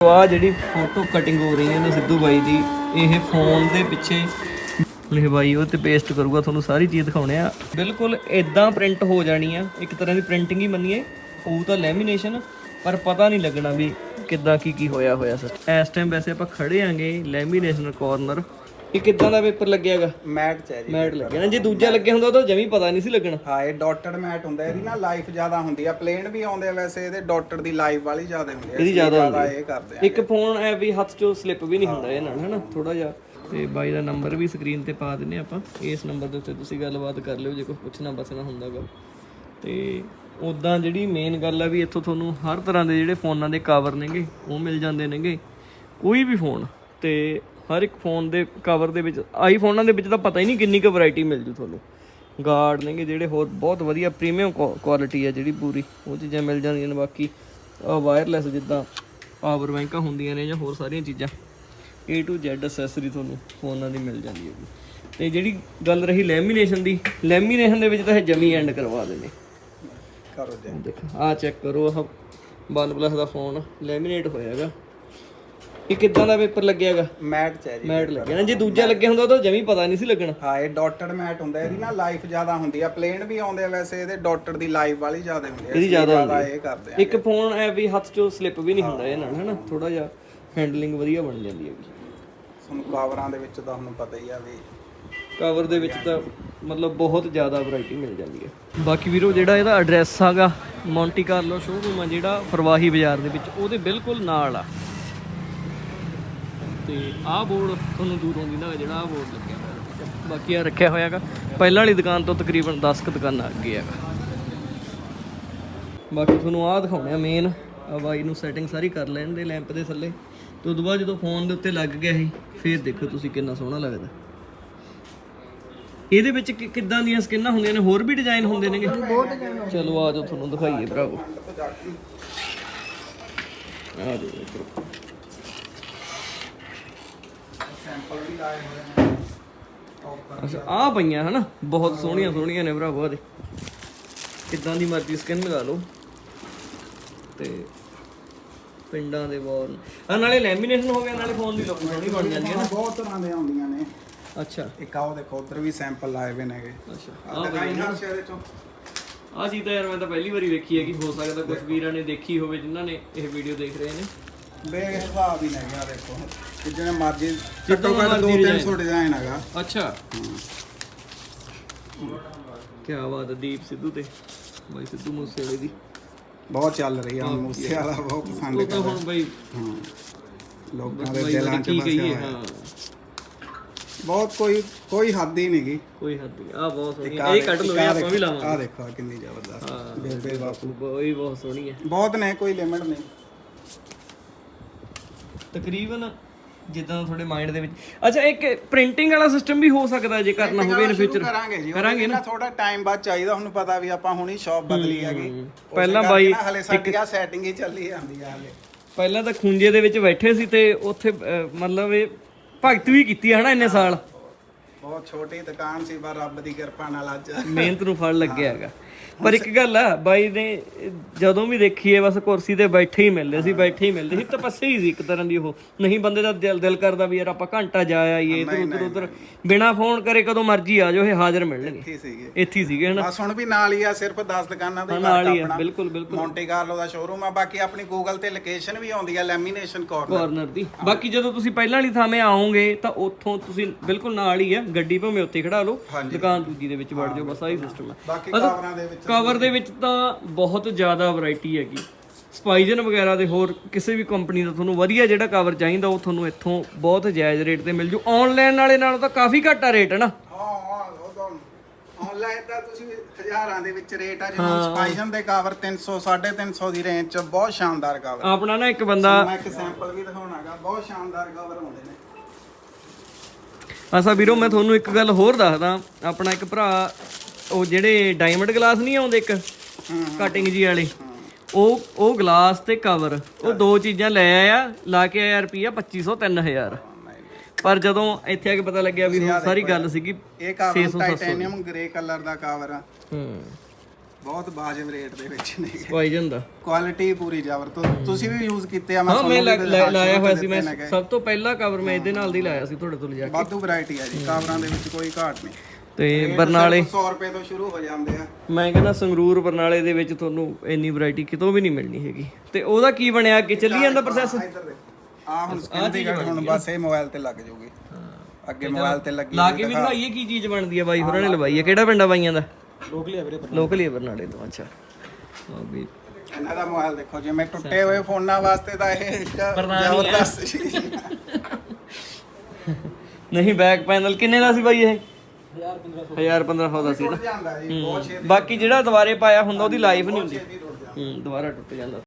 ਆ ਜਿਹੜੀ photo cutting ਹੋ ਰਹੀ ਹੈ ਨਾ ਸਿੱਧੂ ਬਾਈ ਦੀ, ਇਹ ਫੋਨ ਦੇ ਪਿੱਛੇ ਇਹ ਬਾਈ ਉਹ ਤੇ ਪੇਸਟ ਕਰੂਗਾ, ਤੁਹਾਨੂੰ ਸਾਰੀ ਚੀਜ਼ ਦਿਖਾਉਣੇ ਆ। ਬਿਲਕੁਲ ਇਦਾਂ ਪ੍ਰਿੰਟ ਹੋ ਜਾਣੀ ਆ, ਇੱਕ ਤਰ੍ਹਾਂ ਦੀ ਪ੍ਰਿੰਟਿੰਗ ਹੀ ਮੰਨੀਏ ਉਹ ਤਾਂ ਲੈਮੀਨੇਸ਼ਨ ਪਰ ਪਤਾ ਨਹੀਂ ਲੱਗਣਾ ਵੀ ਕਿੱਦਾਂ ਕੀ ਕੀ ਹੋਇਆ ਹੋਇਆ ਸਰ। ਇਸ ਟਾਈਮ ਵੈਸੇ ਆਪਾਂ ਖੜੇ ਆਂਗੇ ਲੈਮੀਨੇਸ਼ਨ ਕਾਰਨਰ ਇਹ ਕਿੱਦਾਂ ਦਾ ਪੇਪਰ ਲੱਗਿਆਗਾ? ਮੈਟ ਚ ਹੈ ਜੀ ਮੈਟ ਲੱਗਿਆ। ਨਾ ਜੇ ਦੂਜਾ ਲੱਗਿਆ ਹੁੰਦਾ ਤਾਂ ਜਮੀ ਪਤਾ ਨਹੀਂ ਸੀ ਲੱਗਣਾ। ਹਾਂ ਇਹ ਡਾਟਡ ਮੈਟ ਹੁੰਦਾ ਇਹਦੀ ਨਾ ਲਾਈਫ ਜ਼ਿਆਦਾ ਹੁੰਦੀ ਆ। ਪਲੇਨ ਵੀ ਆਉਂਦੇ ਆ ਵੈਸੇ ਇਹਦੇ ਡਾਟਡ ਦੀ ਲਾਈਫ ਵਾਲੀ ਜ਼ਿਆਦਾ ਹੁੰਦੀ ਆ। ਇਹਦੀ ਜ਼ਿਆਦਾ ਹੁੰਦੀ ਇਹ ਕਰਦੇ ਆ। ਇੱਕ ਫੋਨ ਐ ਵੀ ਹੱਥ ਚੋਂ ਸਲਿੱਪ ਵੀ ਨਹੀਂ ਹੁੰਦਾ ਇਹ ਨਾਲ ਹਨਾ? ਥੋੜਾ ਜਿਹਾ। ਤੇ ਬਾਈ ਦਾ ਨੰਬਰ ਵੀ ਸਕਰੀਨ ਤੇ ਪਾ ਦਿੰਨੇ ਆਪਾਂ। ਇਸ ਨੰਬਰ ਦੇ ਉੱਤੇ ਤੁਸੀਂ ਗੱਲਬਾਤ ਕਰ ਲਿਓ ਜੇ ਕੋਈ ਪੁੱਛਣਾ ਬਸਣਾ ਹੁੰਦਾਗਾ। ਤੇ ਉਦਾਂ ਜਿਹੜੀ ਮੇਨ ਗੱਲ ਆ ਵੀ ਇੱਥੋਂ ਤੁਹਾਨੂੰ ਹਰ ਤਰ੍ਹਾਂ ਦੇ ਜਿਹੜੇ ਫੋਨਾਂ ਦੇ ਕਵਰ ਨੇਗੇ ਉਹ ਮਿਲ ਜਾਂਦੇ ਨੇਗੇ। ਕੋਈ ਵੀ ਫੋਨ ਤੇ ਹਰ ਇੱਕ ਫੋਨ ਦੇ ਕਵਰ ਦੇ ਵਿੱਚ ਆਈਫੋਨਾਂ ਦੇ ਵਿੱਚ ਤਾਂ ਪਤਾ ਹੀ ਨਹੀਂ ਕਿੰਨੀ ਕੁ ਵੈਰਾਈਟੀ ਮਿਲ ਜੂ ਤੁਹਾਨੂੰ। ਗਾਰਡ ਨੇਗੇ ਜਿਹੜੇ ਹੋਰ ਬਹੁਤ ਵਧੀਆ ਪ੍ਰੀਮੀਅਮ ਕੁਆਲਿਟੀ ਆ ਜਿਹੜੀ ਪੂਰੀ ਉਹ ਚੀਜ਼ਾਂ ਮਿਲ ਜਾਂਦੀਆਂ ਨੇ। ਬਾਕੀ ਵਾਇਰਲੈਸ ਜਿੱਦਾਂ ਪਾਵਰ ਬੈਂਕਾਂ ਹੁੰਦੀਆਂ ਨੇ ਜਾਂ ਹੋਰ ਸਾਰੀਆਂ ਚੀਜ਼ਾਂ A to Z ਅਸੈਸਰੀ ਤੁਹਾਨੂੰ ਫੋਨਾਂ ਦੀ ਮਿਲ ਜਾਂਦੀ ਹੈ ਤੇ ਜਿਹੜੀ ਗੱਲ ਰਹੀ ਲੈਮੀਨੇਸ਼ਨ ਦੀ ਲੈਮੀਨੇਸ਼ਨ ਦੇ ਵਿੱਚ ਤਾਂ ਇਹ ਜਮੀ ਐਂਡ ਕਰਵਾ ਦੇਣੇ। ਕਰੋ ਦੇਖ ਆ ਚੈੱਕ ਕਰੋ ਆਹ OnePlus ਦਾ ਫੋਨ ਲੈਮੀਨੇਟ ਹੋਇਆਗਾ ਇਹ ਕਿੱਦਾਂ ਦਾ ਪੇਪਰ ਲੱਗਿਆਗਾ? ਮੈਟ ਚ ਹੈ ਜੀ ਮੈਟ ਲੱਗਿਆ। ਨਾ ਜੇ ਦੂਜਾ ਲੱਗਿਆ ਹੁੰਦਾ ਤਾਂ ਜਮੀ ਪਤਾ ਨਹੀਂ ਸੀ ਲੱਗਣਾ। ਹਾਂ ਇਹ ਡਾਟਡ ਮੈਟ ਹੁੰਦਾ ਇਹਦੀ ਨਾ ਲਾਈਫ ਜ਼ਿਆਦਾ ਹੁੰਦੀ ਆ। ਪਲੇਨ ਵੀ ਆਉਂਦੇ ਆ ਵੈਸੇ ਇਹਦੇ ਡਾਟਡ ਦੀ ਲਾਈਫ ਵਾਲੀ ਜ਼ਿਆਦਾ ਹੁੰਦੀ ਆ। ਇਹਦੀ ਜ਼ਿਆਦਾ ਹੁੰਦੀ ਇਹ ਕਰਦੇ ਆ। ਇੱਕ ਫੋਨ ਐ ਵੀ ਹੱਥ ਚੋਂ ਸਲਿੱਪ ਵੀ ਨਹੀਂ ਹੁੰਦਾ ਇਹ ਨਾਲ ਹਨਾ? ਥੋੜਾ ਜਿਹਾ ਹੈਂਡਲਿੰਗ ਵਧੀਆ ਬਣ ਜਾਂਦੀ ਹੈ ਤੁਹਾਨੂੰ ਕਵਰਾਂ ਦੇ ਵਿੱਚ ਤਾਂ ਤੁਹਾਨੂੰ ਪਤਾ ਹੀ ਆ ਵੀ ਕਵਰ ਦੇ ਵਿੱਚ ਤਾਂ ਮਤਲਬ ਬਹੁਤ ਜ਼ਿਆਦਾ ਵੈਰਾਈਟੀ ਮਿਲ ਜਾਂਦੀ ਹੈ। ਬਾਕੀ ਵੀਰੋ ਜਿਹੜਾ ਇਹਦਾ ਐਡਰੈਸ ਆਗਾ ਮੌਂਟੀ ਕਾਰਲੋ ਸ਼ੋਰੂਮ ਆ ਜਿਹੜਾ ਫਰਵਾਹੀ ਬਾਜ਼ਾਰ ਦੇ ਵਿੱਚ ਉਹਦੇ ਬਿਲਕੁਲ ਨਾਲ ਆ। ਤੇ ਆਹ ਬੋਰਡ ਤੁਹਾਨੂੰ ਦੂਰੋਂ ਦਿਖਦਾ ਜਿਹੜਾ ਆਹ ਬੋਰਡ ਲੱਗਿਆ ਹੋਇਆ। ਬਾਕੀ ਆ ਰੱਖਿਆ ਹੋਇਆਗਾ ਪਹਿਲਾਂ ਵਾਲੀ ਦੁਕਾਨ ਤੋਂ ਤਕਰੀਬਨ 10 ਕੁ ਦੁਕਾਨਾਂ ਅੱਗੇ ਹੈਗਾ। ਬਾਕੀ ਤੁਹਾਨੂੰ ਆਹ ਦਿਖਾਉਣੇ ਆ ਮੇਨ ਆ ਬਾਈ ਨੂੰ ਸੈਟਿੰਗ ਸਾਰੀ ਕਰ ਲੈਣ ਦੇ ਲੈਂਪ ਦੇ ਥੱਲੇ। ਤੇ ਉਦੋਂ ਬਾਅਦ ਜਦੋਂ ਫੋਨ ਦੇ ਉੱਤੇ ਲੱਗ ਗਿਆ ਸੀ, ਫੇਰ ਦੇਖੋ ਤੁਸੀਂ ਕਿੰਨਾ ਸੋਹਣਾ ਲੱਗਦਾ। ਇਹਦੇ ਵਿੱਚ ਕਿ- ਕਿੱਦਾਂ ਦੀਆਂ ਸਕਿਨਾਂ ਹੁੰਦੀਆਂ ਨੇ? ਹੋਰ ਵੀ ਡਿਜ਼ਾਈਨ ਹੁੰਦੇ ਨੇਗੇ? ਚਲੋ ਆ ਜਾਓ, ਤੁਹਾਨੂੰ ਦਿਖਾਈਏ ਭਰਾਵੋ। ਆ ਜਾਓ ਇੱਧਰ। ਸੈਂਪਲ ਵੀ ਲਾਏ ਹੋਏ ਨੇ। ਅੱਛਾ ਆ ਪਈਆਂ ਹਨਾ? ਬਹੁਤ ਸੋਹਣੀਆਂ ਸੋਹਣੀਆਂ ਨੇ ਭਰਾਵੋ ਇਹਦੇ ਕਿੱਦਾਂ ਦੀ ਮਰਜ਼ੀ ਸਕਿਨ ਲਗਾ ਲਓ। ਤੇ ਪਿੰਡਾਂ ਦੇ ਬੋਲ ਆ ਨਾਲੇ ਲੈਮੀਨੇਸ਼ਨ ਹੋ ਗਿਆ ਨਾਲੇ ਫੋਨ ਦੀ ਲੁੱਕ ਸੋਹਣੀ ਬਣ ਜਾਂਦੀ ਹੈ ਨਾ। ਬਹੁਤ ਤਰ੍ਹਾਂ ਦੇ ਆਉਂਦੀਆਂ ਨੇ। ਅੱਛਾ। ਇੱਕ ਆਓ ਦੇਖੋ ਉਧਰ ਵੀ ਸੈਂਪਲ ਲਾਏ ਹੋਏ ਨੇਗੇ। ਅੱਛਾ ਆ ਦਿਖਾਈ ਹਰ ਸ਼ੇਰੇ ਚੋਂ ਆ ਚੀਜ਼ ਤਾਂ ਯਾਰ ਮੈਂ ਤਾਂ ਪਹਿਲੀ ਵਾਰੀ ਵੇਖੀ ਹੈ ਕਿ ਹੋ ਸਕਦਾ ਕੁਝ ਵੀਰਾਂ ਨੇ ਦੇਖੀ ਹੋਵੇ ਜਿਨ੍ਹਾਂ ਨੇ ਇਹ ਵੀਡੀਓ ਦੇਖ ਰਹੇ ਨੇ। ਬੇਹਿਸਾਬ ਹੀ ਨੇਗੇ ਆ ਦੇਖੋ। ਕਿ ਜਿਵੇਂ ਮਰਜ਼ੀ ਜਿੱਦਾਂ ਘੱਟੋ ਘੱਟ ਮਰਜ਼ੀ 2-300 ਡਿਜ਼ਾਈਨ ਹੈਗਾ। ਅੱਛਾ। ਕੀ ਬਾਤ ਹੈ ਦੀਪ ਸਿੱਧੂ ਤੇ। ਬਾਈ ਸਿੱਧੂ ਮੂਸੇਵਾਲੇ ਦੀ। ਬਹੁਤ ਚੱਲ ਰਹੀ ਆ ਹੁਣ ਮੂਸੇ ਵਾਲਾ ਬਹੁਤ ਪਸੰਦ ਉਹ ਤਾਂ ਕਰਦਾ ਹੁਣ ਬਾਈ ਹਾਂ। ਲੋਕਾਂ ਦੇ ਬਾਈ ਦਿਲਾਂ 'ਚ ਕੀ ਬਸਿਆ ਕਹੀਏ ਹੋਇਆ। ਹਾਂ। ਬਹੁਤ ਕੋਈ ਕੋਈ ਹੱਦ ਹੀ ਨਹੀਂਗੀ ਕੋਈ ਹੱਦ ਨਹੀਂ। ਆ ਬਹੁਤ ਸੋਹਣੀ ਹੈ। ਇਹ ਕੱਢ ਲਓ ਇਹ ਆਪਾਂ ਵੀ ਆ ਲਾਵਾਂਗੇ ਦੇਖੋ ਆਹ ਕਿੰਨੀ ਜ਼ਬਰਦਸਤ। ਹਾਂ। ਬੇਬੇ ਬਾਪੂ। ਉਹ ਵੀ ਬਹੁਤ ਸੋਹਣੀ ਹੈ। ਬਹੁਤ ਨੇ ਕੋਈ ਲਿਮਿਟ ਨਹੀਂ। ਤਕਰੀਬਨ ਜਿੱਦਾਂ ਤੁਹਾਡੇ ਮਾਈਂਡ ਦੇ ਵਿੱਚ। ਅੱਛਾ ਇੱਕ ਪ੍ਰਿੰਟਿੰਗ ਵਾਲਾ ਸਿਸਟਮ ਵੀ ਹੋ ਸਕਦਾ ਜੇ ਕਰਨਾ ਹੋਵੇ ਇਨ ਫਿਊਚਰ ਕਰਾਂਗੇ ਜੀ। ਕਰਾਂਗੇ ਨਾ? ਥੋੜਾ ਟਾਈਮ ਬਾਅਦ ਚਾਹੀਦਾ ਤੁਹਾਨੂੰ ਪਤਾ ਵੀ ਆਪਾਂ ਹੁਣੀ ਸ਼ਾਪ ਬਦਲੀ ਹੈਗੀ ਪਹਿਲਾਂ ਬਾਈ ਨਾ ਹਲੇ ਸਾਡੀ ਆ ਸੈਟਿੰਗ ਹੀ ਚੱਲੀ ਜਾਂਦੀ ਆ ਹਲੇ। ਪਹਿਲਾਂ ਤਾਂ ਖੁੰਝੇ ਦੇ ਵਿੱਚ ਬੈਠੇ ਸੀ ਤੇ ਉੱਥੇ ਮਤਲਬ ਇਹ ਭਗਤ ਵੀ ਕੀਤੀ ਹੈ ਹਨਾ ਇੰਨੇ ਸਾਲ। ਬਹੁਤ ਛੋਟੀ ਦੁਕਾਨ ਸੀ ਪਰ ਰੱਬ ਦੀ ਕਿਰਪਾ ਨਾਲ ਅੱਜ। ਮਿਹਨਤ ਨੂੰ ਫਲ ਲੱਗਿਆ ਹੈਗਾ। ਪਰ ਇੱਕ ਗੱਲ ਆ ਬਾਈ ਨੇ ਜਦੋਂ ਵੀ ਦੇਖੀਏ ਬਸ ਕੁਰਸੀ ਤੇ ਬੈਠੇ ਹੀ ਮਿਲਦੇ ਸੀ ਬੈਠੇ ਹੀ ਮਿਲਦੇ ਸੀ ਤਪੱਸਿਆ ਹੀ ਸੀ ਇੱਕ ਤਰ੍ਹਾਂ ਦੀ ਉਹ। ਨਹੀਂ ਬੰਦੇ ਦਾ ਦਿਲ ਦਿਲ ਕਰਦਾ ਵੀ ਯਾਰ ਆਪਾਂ ਘੰਟਾ ਜਾ ਆਈਏ ਇਧਰ ਉਧਰ। ਉਧਰ ਬਿਨਾ ਫੋਨ ਕਰੇ ਕਦੋਂ ਮਰਜ਼ੀ ਆ ਜਾਓ ਇਹ ਹਾਜ਼ਰ ਮਿਲਣਗੇ। ਕੀ ਸੀਗੇ। ਇੱਥੇ ਸੀਗੇ ਹਨਾ? ਬਸ ਹੁਣ ਵੀ ਨਾਲ ਹੀ ਆ ਸਿਰਫ 10 ਦੁਕਾਨਾਂ ਦਾ ਨਾਲ ਹੀ ਆ ਬਿਲਕੁਲ ਬਿਲਕੁਲ। ਮੌਂਟੇ ਕਾਰਲੋ ਦਾ ਸ਼ੋਰੂਮ ਆ ਬਾਕੀ ਆਪਣੀ ਗੂਗਲ ਤੇ ਲੋਕੇਸ਼ਨ ਵੀ ਆਉਂਦੀ ਆ ਲੈਮੀਨੇਸ਼ਨ ਕਾਰਨਰ ਕਾਰਨਰ ਦੀ। ਬਾਕੀ ਜਦੋਂ ਤੁਸੀਂ ਪਹਿਲਾਂ ਵਾਲੀ ਥਾਵੇਂ ਆਓਗੇ ਤਾਂ ਉੱਥੋਂ ਤੁਸੀਂ ਬਿਲਕੁਲ ਨਾਲ ਹੀ ਆ ਗੱਡੀ ਭਾਵੇਂ ਉੱਥੇ ਖੜਾ ਲਓ ਦੁਕਾਨ ਦੂਜੀ ਦੇ ਵਿੱਚ ਵੜ ਜਾਓ ਬਸ ਆਹੀ ਸਿਸਟਮ ਹੈ ਬਾਕੀ ਕਵਰਾਂ ਦੇ ਵਿੱਚ ਕਵਰ ਦੇ ਵਿੱਚ ਤਾਂ ਬਹੁਤ ਜ਼ਿਆਦਾ ਵੈਰਾਈਟੀ ਹੈਗੀ। ਸਪਾਈਜਨ ਵਗੈਰਾ ਦੇ ਹੋਰ ਕਿਸੇ ਵੀ ਕੰਪਨੀ ਦਾ ਤੁਹਾਨੂੰ ਵਧੀਆ ਜਿਹੜਾ ਕਵਰ ਚਾਹੀਦਾ ਉਹ ਤੁਹਾਨੂੰ ਇੱਥੋਂ ਬਹੁਤ ਜਾਇਜ਼ ਰੇਟ ਤੇ ਮਿਲ ਜੂ। ਆਨਲਾਈਨ ਵਾਲੇ ਨਾਲੋਂ ਤਾਂ ਕਾਫੀ ਘੱਟ ਆ ਰੇਟ ਹੈ ਨਾ ਆਨਲਾਈਨ ਤਾਂ ਤੁਸੀਂ ਹਜ਼ਾਰਾਂ ਦੇ ਵਿੱਚ ਰੇਟ ਆ ਜਿਵੇਂ ਸਪਾਈਸ਼ਨ ਦੇ ਕਵਰ 300 350 ਦੀ ਰੇਂਜ ਚ ਬਹੁਤ ਸ਼ਾਨਦਾਰ ਕਵਰ ਆਪਣਾ ਨਾ ਇੱਕ ਬੰਦਾ ਮੈਂ ਇੱਕ ਸੈਂਪਲ ਵੀ ਦਿਖਾਉਣਾਗਾ। ਬਹੁਤ ਸ਼ਾਨਦਾਰ ਕਵਰ ਆਉਂਦੇ ਨੇ। ਅਸਾ ਵੀਰੋ ਮੈਂ ਤੁਹਾਨੂੰ ਇੱਕ ਗੱਲ ਹੋਰ ਦੱਸਦਾ। ਆਪਣਾ ਇੱਕ ਭਰਾ ਉਹ ਜਿਹੜੇ ਡਾਇਮੰਡ ਗਲਾਸ ਨਹੀਂ ਆਉਂਦੇ ਇੱਕ? ਕਟਿੰਗ ਜੀ ਵਾਲੇ। ਉਹ ਉਹ ਗਲਾਸ ਤੇ ਕਵਰ ਉਹ ਦੋ ਚੀਜ਼ਾਂ ਲੈ ਆਇਆ ਲਾ ਕੇ ਆਇਆ ਰੁਪਿਆ 2500 3000 ਪਰ ਜਦੋਂ ਇੱਥੇ ਆ ਕੇ ਪਤਾ ਲੱਗਿਆ ਵੀ ਹੁਣ ਸਾਰੀ ਗੱਲ ਸੀਗੀ ਇਹ ਕਵਰ ਟਾਈਟੇਨੀਅਮ ਗ੍ਰੇ ਕਲਰ ਦਾ। ਕਵਰ ਆ। ਹੂੰ। ਬਹੁਤ ਵਾਜਬ ਰੇਟ ਦੇ ਵਿੱਚ ਨੇ। ਵਾਈ ਜਾਂਦਾ। ਕੁਆਲਿਟੀ ਪੂਰੀ ਜ਼ਬਰ ਤੋਂ ਤੁਸੀਂ ਵੀ ਯੂਜ਼ ਕੀਤੇ ਆ ਮੈਂ ਹਾਂ ਮੈਂ ਲਾਇਆ ਹੋਇਆ ਸੀ ਮੈਂ। ਸਭ ਤੋਂ ਪਹਿਲਾ ਕਵਰ ਮੈਂ ਇਹਦੇ ਨਾਲ ਦੀ ਲਾਇਆ ਸੀ ਤੁਹਾਡੇ ਤੋਂ ਲਿਜਾ ਕੇ। ਵਾਧੂ ਵੈਰਾਈਟੀ ਆ ਜੀ ਕਾਵਰਾਂ ਦੇ ਵਿੱਚ ਕੋਈ ਘਾਟ ਨਹੀਂ। ਤੇ ਬਰਨਾਲੇ 100 ਰੁਪਏ ਤੋਂ ਸ਼ੁਰੂ ਹੋ ਜਾਂਦੇ ਆ। ਮੈਂ ਕਹਿੰਦਾ ਸੰਗਰੂਰ ਬਰਨਾਲੇ ਦੇ ਵਿੱਚ ਤੁਹਾਨੂੰ ਇੰਨੀ ਵੈਰਾਈਟੀ ਕਿਤੋਂ ਵੀ ਨਹੀਂ ਮਿਲਣੀ ਹੈਗੀ। ਤੇ ਉਹਦਾ ਕੀ ਬਣਿਆ ਅੱਗੇ ਚੱਲੀ ਜਾਂਦਾ ਪ੍ਰੋਸੈਸ ਆ ਹੁਣ ਦੀ ਗੱਲ ਹੁਣ ਬਸ ਇਹ ਮੋਬਾਈਲ ਤੇ ਲੱਗ ਜਾਊਗੀ ਅੱਗੇ ਮੋਬਾਈਲ ਤੇ ਲੱਗੀ ਲਾ ਕੇ ਵੀ ਦਿਖਾਈਏ ਕੀ ਚੀਜ਼ ਬਣਦੀ ਆ ਬਾਈ ਹੋਰਾਂ ਨੇ ਲਵਾਈ ਆ। ਕਿਹੜਾ ਪਿੰਡ ਆ ਬਾਈਆਂ ਦਾ? ਲੋਕਲੀ ਆ ਵੀਰੇ ਲੋਕਲ ਹੀ ਬਰਨਾਲੇ ਤੋਂ ਅੱਛਾ। ਹਾਂ ਵੀ। ਇਹਨਾਂ ਦਾ ਮੋਬਾਈਲ ਦੇਖੋ ਜਿਵੇਂ ਟੁੱਟੇ ਹੋਏ ਫੋਨਾਂ ਵਾਸਤੇ ਤਾਂ ਇਹ ਇੱਕ ਜ਼ਬਰਦਸਤ ਚੀਜ਼ ਹੈ ਨਹੀਂ ਬੈਕ ਪੈਨਲ ਕਿੰਨੇ ਦਾ ਸੀ ਬਾਈ ਇਹ? 1000 1500 ਦਾ ਸੀ ਨਾ। ਟੁੱਟ ਜਾਂਦਾ ਜੀ ਬਹੁਤ ਛੇਤੀ ਬਾਕੀ ਜਿਹੜਾ ਦੁਬਾਰੇ ਪਾਇਆ ਹੁੰਦਾ ਉਹਦੀ ਲਾਈਫ ਨਹੀਂ ਹੁੰਦੀ। ਛੇਤੀ ਟੁੱਟ ਜਾਂਦਾ। ਹੂੰ ਦੁਬਾਰਾ ਟੁੱਟ ਜਾਂਦਾ।